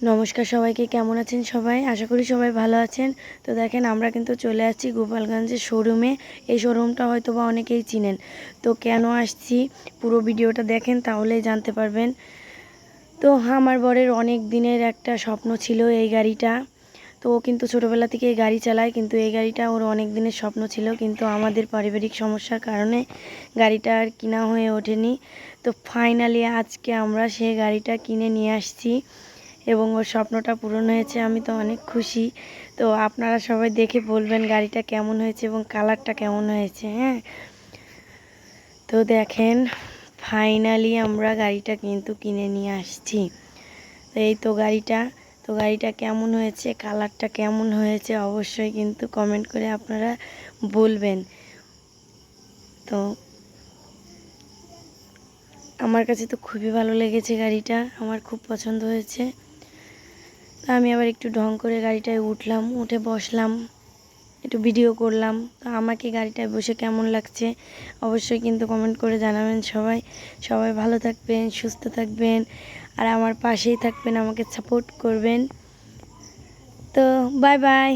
নমস্কার সবাইকে, কেমন আছেন সবাই? আশা করি সবাই ভালো আছেন। তো দেখেন, আমরা কিন্তু চলে আসছি গোপালগঞ্জের শোরুমে। এই শোরুমটা হয়তো বা অনেকেই চিনেন। তো কেন আসছি? পুরো ভিডিওটা দেখেন, তাহলেই জানতে পারবেন। তো আমার বরের অনেক দিনের একটা স্বপ্ন ছিল এই গাড়িটা। তো ও কিন্তু ছোটোবেলা থেকে এই গাড়ি চালায়, কিন্তু এই গাড়িটা ওর অনেক দিনের স্বপ্ন ছিল। কিন্তু আমাদের পারিবারিক সমস্যার কারণে গাড়িটা আর কিনা হয়ে ওঠেনি। তো ফাইনালি আজকে আমরা সেই গাড়িটা কিনে নিয়ে আসছি। এবং ওর স্বপ্নটা পূরণ হয়েছে, আমি তো অনেক খুশি। তো আপনারা সবাই দেখে বলবেন গাড়িটা কেমন হয়েছে এবং কালারটা কেমন হয়েছে হ্যাঁ? তো দেখেন ফাইনালি আমরা গাড়িটা কিন্তু কিনে নিয়ে আসছি। তো এই তো গাড়িটা তো গাড়িটা কেমন হয়েছে, কালারটা কেমন হয়েছে অবশ্যই কিন্তু কমেন্ট করে আপনারা বলবেন। তো আমার কাছে তো খুবই ভালো লেগেছে গাড়িটা, আমার খুব পছন্দ হয়েছে। তো আমি আবার একটু ঢং করে গাড়িটায় উঠলাম, উঠে বসলাম, একটু ভিডিও করলাম। তো আমাকে গাড়িটায় বসে কেমন লাগছে অবশ্যই কিন্তু কমেন্ট করে জানাবেন সবাই। সবাই ভালো থাকবেন, সুস্থ থাকবেন, আর আমার পাশেই থাকবেন, আমাকে সাপোর্ট করবেন। তো বাই বাই